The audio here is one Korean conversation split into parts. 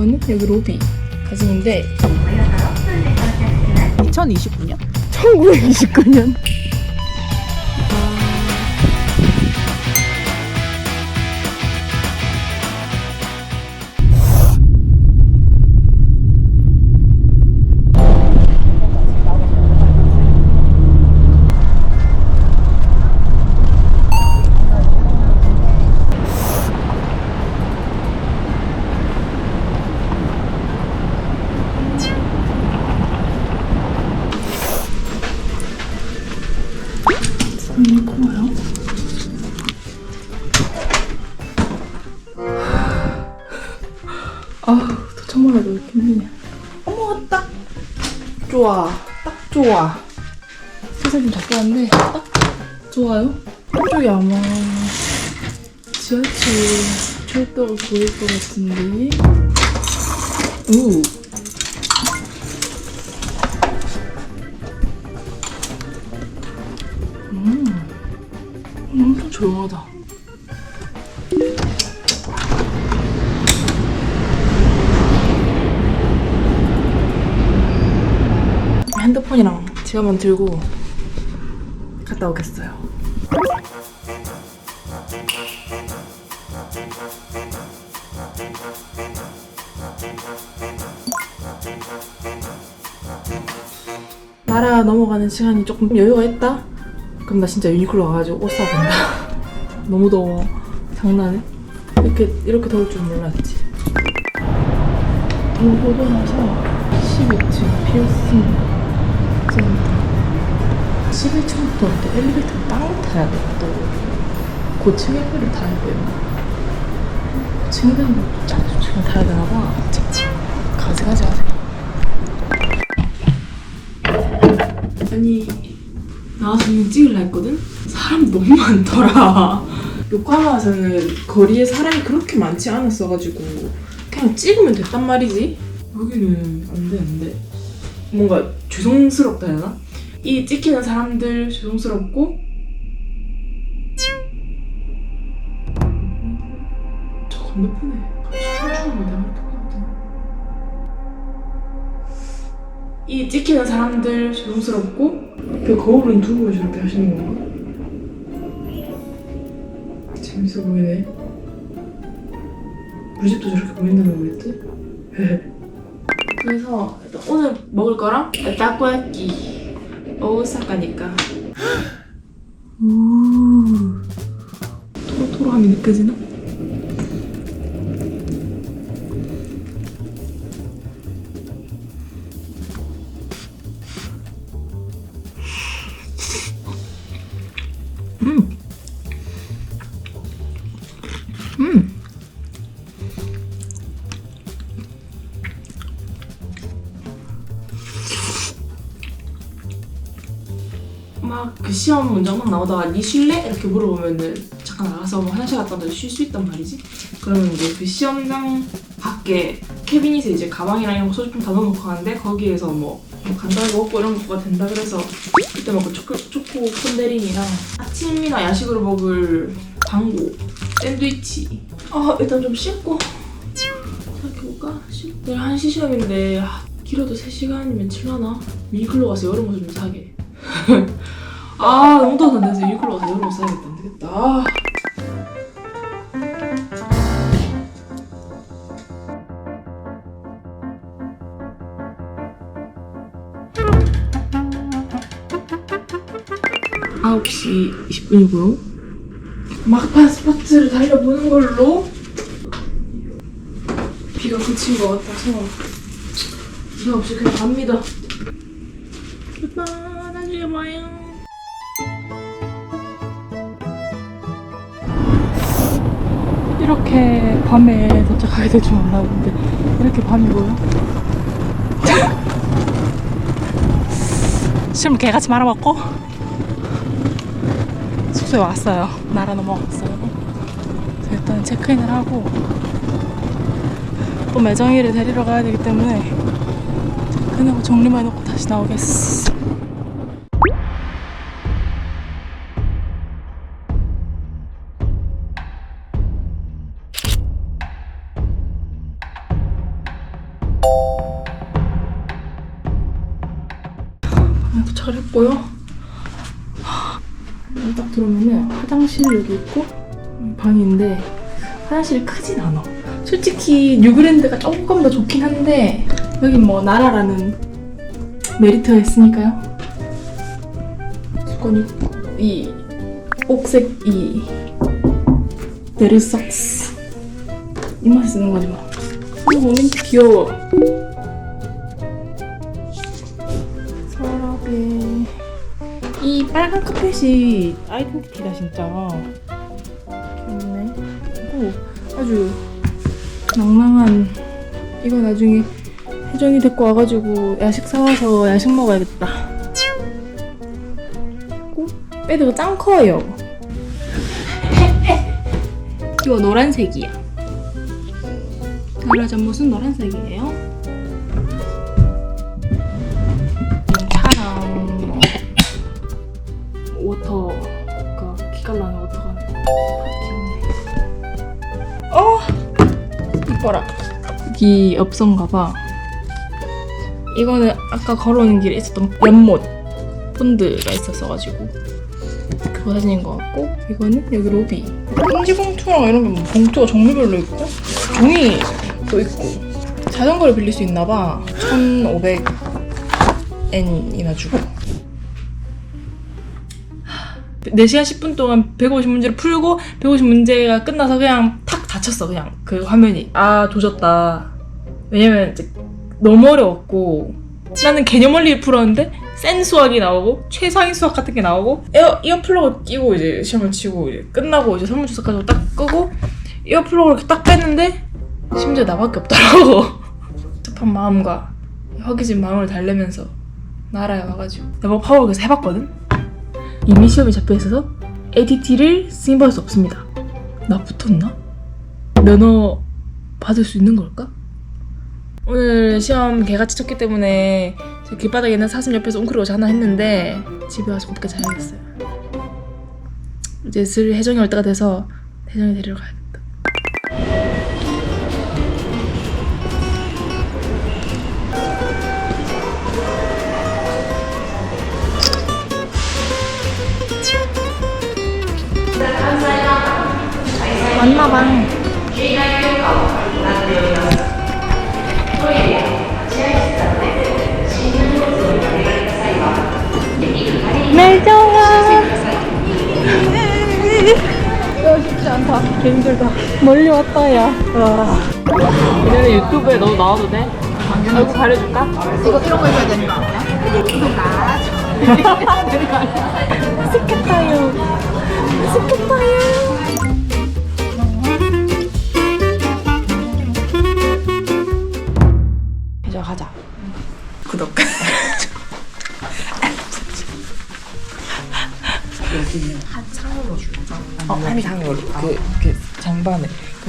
이거는 여기 로비 가슴인데 2029년? 1929년. 이렇게 힘드네. 어머, 딱 좋아. 딱 좋아. 세상 좀 작게 왔는데, 딱 좋아요. 이쪽이 아마 지하철 철도가 보일 것 같은데. 우. 엄청 조용하다. 핸드폰이랑 지갑만 들고 갔다 오겠어요. 나라 넘어가는 시간이 조금 여유가 있다? 그럼 나 진짜 유니클로 와가지고 옷 사고 간다. 너무 더워. 장난해? 이렇게, 이렇게 더울 줄 몰랐지. 보고 나서 12층 피어싱 센터. 11층부터 또 엘리베이터 빵 타야 돼, 또. 고층 엘리베이터 타야 돼요. 고층에는 뭐 짜주층을 타야 되나 봐. 가지 가지 하세요. 아니, 나와서 이거 찍으려 했거든? 사람 너무 많더라. 요코하마에서는 거리에 사람이 그렇게 많지 않았어가지고 그냥 찍으면 됐단 말이지. 여기는 안 돼, 안 돼. 뭔가 죄송스럽다 해야 하나? 이 찍히는 사람들 죄송스럽고 저 건너편에. 이 찍히는 사람들 죄송스럽고 그 거울은 두고 왜 저렇게 하시는 건가? 재밌어 보이네. 우리 집도 저렇게 보인다는 거겠지? 그래서 오늘 먹을 거랑 타코야끼 오사카니까. 우 토로토로함이 느껴지나? 시험 문장만 나오다가 니 쉴래? 이렇게 물어보면은 잠깐 나가서 뭐 화장실 갔다 와도 쉴 수 있단 말이지. 그러면 이제 그 시험장 밖에 캐비닛에 이제 가방이랑 이런 거 소지품 다 넣어놓고 가는데 거기에서 뭐, 뭐 간단하게 먹고 이런 거가 된다 그래서 그때 먹고 초코, 초코 콘데링이랑 아침이나 야식으로 먹을 방구, 샌드위치 아 일단 좀 씻고 생각해볼까? 씻- 내일 1시 시험인데 아, 길어도 3시간이면 칠라나? 유니클로 가서 여름 옷을 좀 사게 아 너무 더워서 안 돼서 유니클로 가서 여름 옷 사야겠다 안 되겠다 아. 아홉 시 20분이고요. 막판 스포츠를 달려보는 걸로 비가 그친 것 같아서 비 없이 그냥 갑니다. 오빠 나중에 봐요. 이렇게 밤에 도착하게 될 줄 몰랐는데 이렇게 밤이고요. 술 개같이 말아먹고 숙소에 왔어요. 나라 넘어갔어요. 일단 체크인을 하고 또 매정이를 데리러 가야 되기 때문에 체크인하고 정리만 해놓고 다시 나오겠어. 했고요. 하, 딱 들어오면은 화장실 여기 있고 방인데 화장실이 크진 않아. 솔직히 뉴그랜드가 조금 더 좋긴 한데 여기 뭐 나라라는 메리트가 있으니까요. 수건 있고 이 옥색 이 베르삭스 이 맛이 쓰는 거지 뭐. 민트 귀여워. 빨간 카펫이 아이덴티티다 진짜. 귀엽네. 오, 아주 낭낭한 이거 나중에 혜정이 데리고 와가지고 야식 사와서 야식 먹어야겠다. 그리고 베드가 짱 커요. 이거 노란색이야. 나라 잠옷은 노란색이에요. 이뻐라. 여기 엽서인가봐. 이거는 아까 걸어오는 길에 있었던 연못 폰드가 있었어가지고 그거 사진인 것 같고 이거는 여기 로비 편지 봉투랑 이런 게뭐 봉투가 종류별로 있고 종이도 있고 자전거를 빌릴 수 있나봐 1,500엔이나 주고 4시간 10분 동안 150문제를 풀고 150문제가 끝나서 그냥 탁 닫혔어 그냥. 그 화면이. 아 조졌다. 왜냐면 이제 너무 어려웠고 나는 개념 원리를 풀었는데 센 수학이 나오고 최상위 수학 같은 게 나오고 에어 이어플러그 끼고 이제 시험을 치고 이제 끝나고 이제 설문조사 가지고 딱 끄고 이어플러그를 딱 뺐는데 심지어 나밖에 없더라고. 급한 마음과 허기진 마음을 달래면서 나라에 와가지고. 내가 파워 그래서 해봤거든? 이미 시험에 잡혀 있어서 ATT를 승인받을 수 없습니다. 나 붙었나? 면허 받을 수 있는 걸까? 오늘 시험 개같이 쳤기 때문에 제 길바닥에 있는 사슴 옆에서 웅크리고 자나 했는데 집에 와서 곱게 자야겠어요. 이제 슬 혜정이 올 때가 돼서 혜정이 데리러 가야겠다. 왔나봐. 야 않다 개 힘들다 멀리 왔다 야 와. 이제는 유튜브에 너도 나와도 돼? 얼굴 가려줄까? 이거 이런 거 해줘야 되는 거 아니야? 스케타요. 스케타요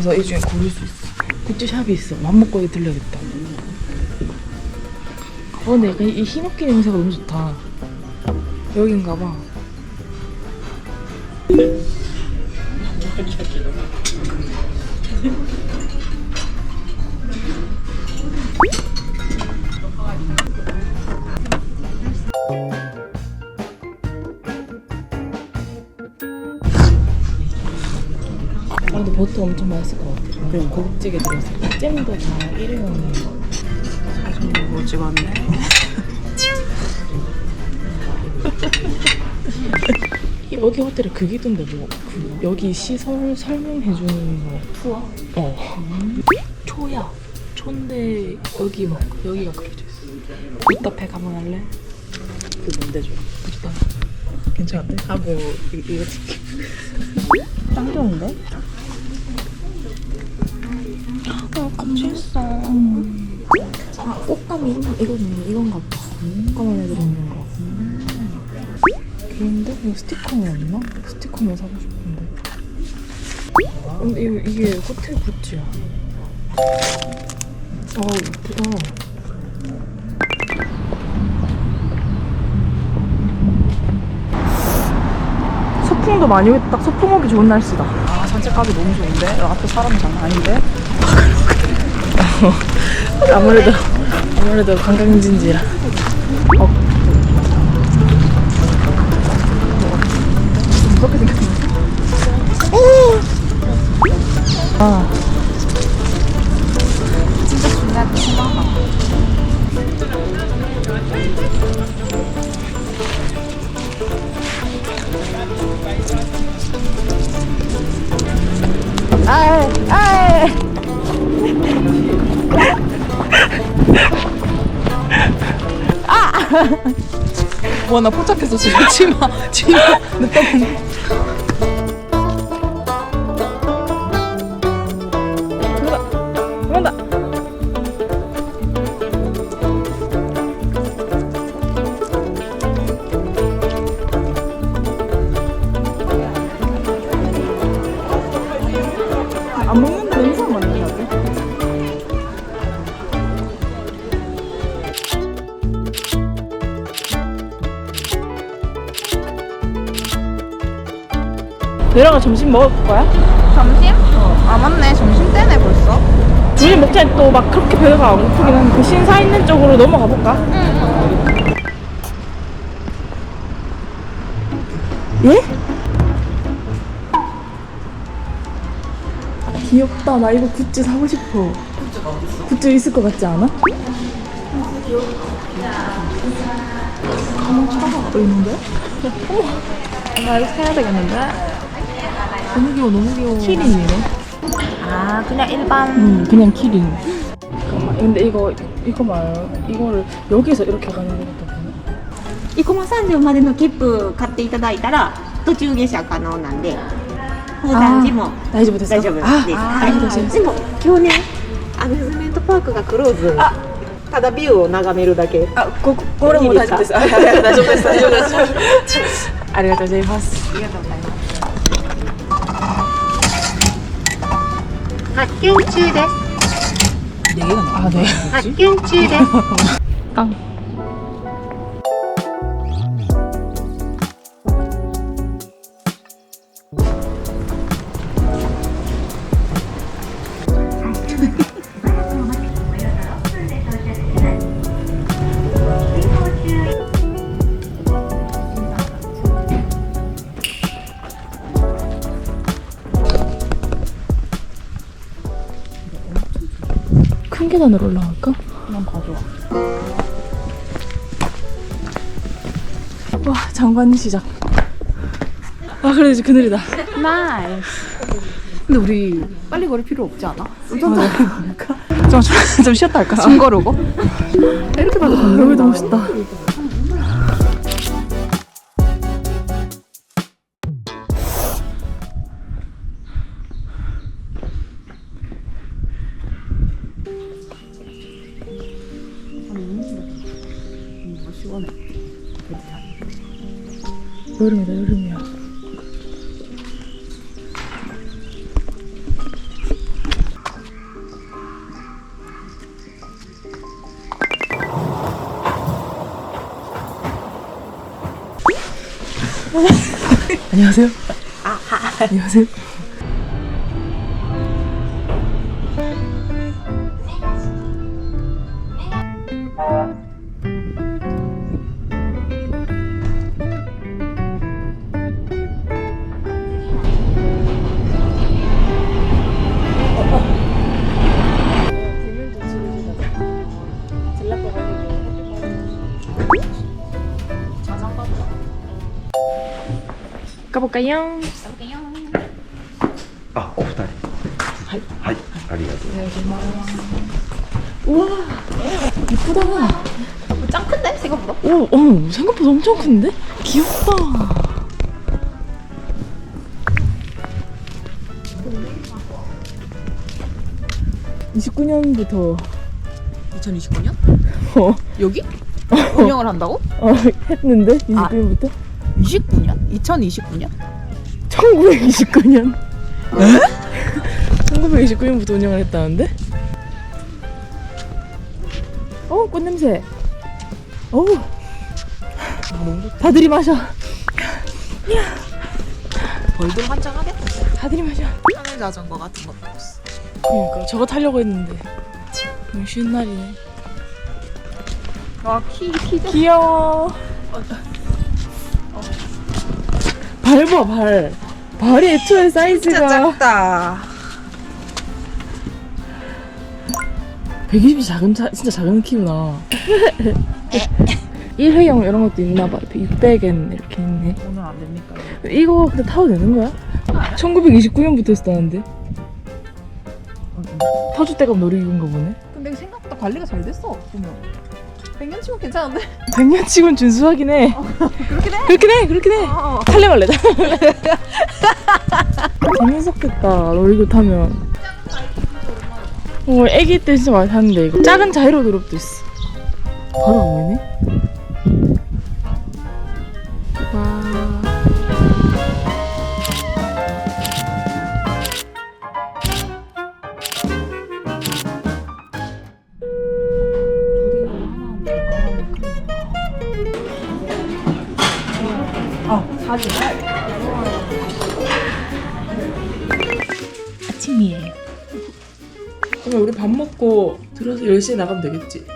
그래서 이 중에 고를 수 있어. 굿즈샵이 있어. 맘먹고 들려야겠다. 어, 근데 약간 이 흰옥기 냄새가 너무 좋다. 여긴가 봐. 버터 엄청 맛있을 것 같아. 그리고 고급지게 들어있어. 잼도 다 일회용이에요. 사진 못 찍었네. 여기 호텔에 그게 있던데 뭐 그, 여기 시설 설명해 주는 거 투어? 어 초야 초인데 여기 막 여기가 그려져 있어 부다페 가면 할래? 그 뭔데 좀. 부다 괜찮은데? 하고 이- 이거 찍기 짱 좋은데? 아 같이 했어. 아 꽃감이 이거는 이건가 봐 꽃감 안에 들어있는 거. 귀여운데? 이거 스티커는 없나? 스티커만 사고 싶은데. 근데 이거, 이게 호텔 굿즈야. 어 이쁘다. 소풍도 많이 오고 딱 소풍 오기 좋은 날씨다. 아 산책하기 너무 좋은데? 앞에 사람이 장난 아닌데? 아무래도 아무래도 관광지인지라 어. 아. 와, 나 포착했어, 지금. 치마, 치마. 간다. 내려가 점심 먹을 거야? 점심? 아 맞네 점심 때네 벌써 둘이 먹자 또 막 그렇게 배가 안 고프긴 한데 그 신사 있는 쪽으로 넘어가 볼까? 예? 귀엽다 나 이거 굿즈 사고 싶어 굿즈 있을 것 같지 않아? 가만 차가 또 있는데? 어머 나 이거 사야 되겠는데? 너무 귀여워 너무 귀여워 키링이네 아 그냥 일반 음, 그냥 키링. 잠깐만, 근데 이거 이거 말요. 이거를 여기서 이렇게 가는 거거든. 生駒三条までの切符買っていただいたら途中下車可能なんで横断時も 다이제부 됐어. 大丈夫です。 아, はい 아, 다이제부 でも今日ねアミューズメントパークがクローズただビューを眺めるだけ 아, 고, 고래 뭐 다이제부 됐어. 아, 다이제부 됐어. 다이제부 됐어. 아리가또 고자이마스. 発見中です 아, 네. 発見中です 계단으로 올라갈까? 난 가져와. 와 장관 시작. 아 그래도 이제 그늘이다. 나이스 근데 우리 빨리 걸을 필요 없지 않아? 좀, 좀, 좀 쉬었다 할까? 숨 거르고 이렇게 봐도 아, 너무 멋있다. 여름이다 여름이야. 안녕하세요. 안녕하세요. 가볼까요? あ、お二人。はい。はい。ありがとう。 이쁘다. 짱 큰데 생각보다? 오, 어머, 생각보다 엄청 큰데? 귀엽다. (29년부터) 2029년? 어, 여기? 운영을 한다고? 어 했는데 (29년부터) 29년? 2029년? 1929년? 1929년부터 운영을 했다는데? 어 꽃냄새. 어우 다 들이 마셔. 벌들 환장하겠다. 다 들이 마셔. 하늘 자전거 같은 것도 그러니까 저거 타려고 했는데. 너무 쉬운 날이네. 와 키 키 귀여워 발 봐, 발. 발이 애초에 사이즈가. 진짜 작다. 120이 작은 차, 진짜 작은 키구나. 일회용 이런 것도 있나 봐. 600엔 이렇게 있네. 오늘 안 됩니까? 이거 근데 타도 되는 거야? 1929년부터 있었다는데. 터줏 대감 놀이기구인가 보네. 근데 생각보다 관리가 잘 됐어 보면. 100년 치고 괜찮은데? 100년 치곤 준수하긴 해. 그렇긴 해. 그렇긴 해, 그렇긴 해. 어. 탈래 말래, 탈래 말래. 재밌었겠다, 놀이기구 타면. 어, 애기 때 진짜 많이 탔는데, 이거. 작은 자이로 드롭도 있어. 바로 안 오네? 밥 먹고 들어서 10시에 나가면 되겠지?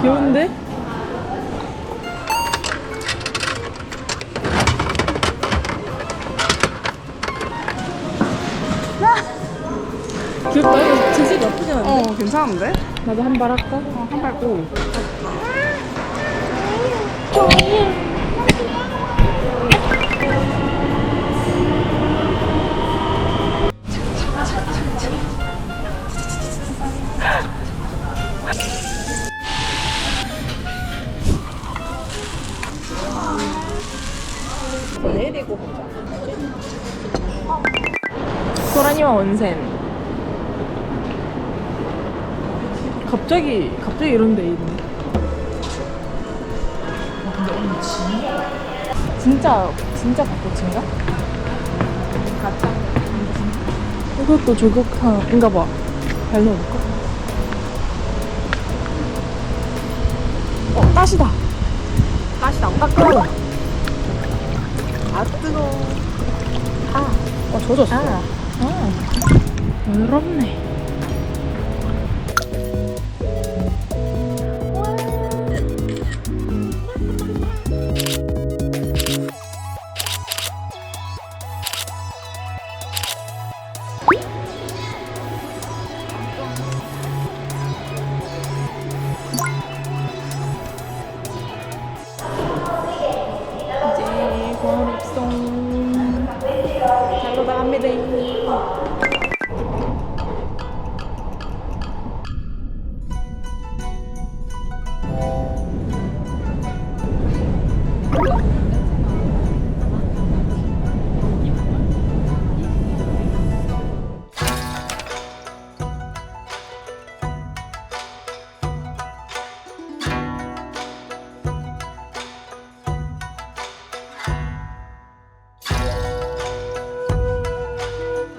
귀여운데? 귀엽다. 재질 나쁘지 않은데? 어 괜찮은데? 나도 한 발 할까? 385. 갑자기 갑자기 이런 데 있네. 진짜 진짜 벚꽃인가? 가짜. 이것도 조격탕인가 봐. 발 넣어볼까? 어, 따시다. 가시다. 따끈하다. 아 뜨거. 어, 젖었어. 아, 아. 더럽네. 이제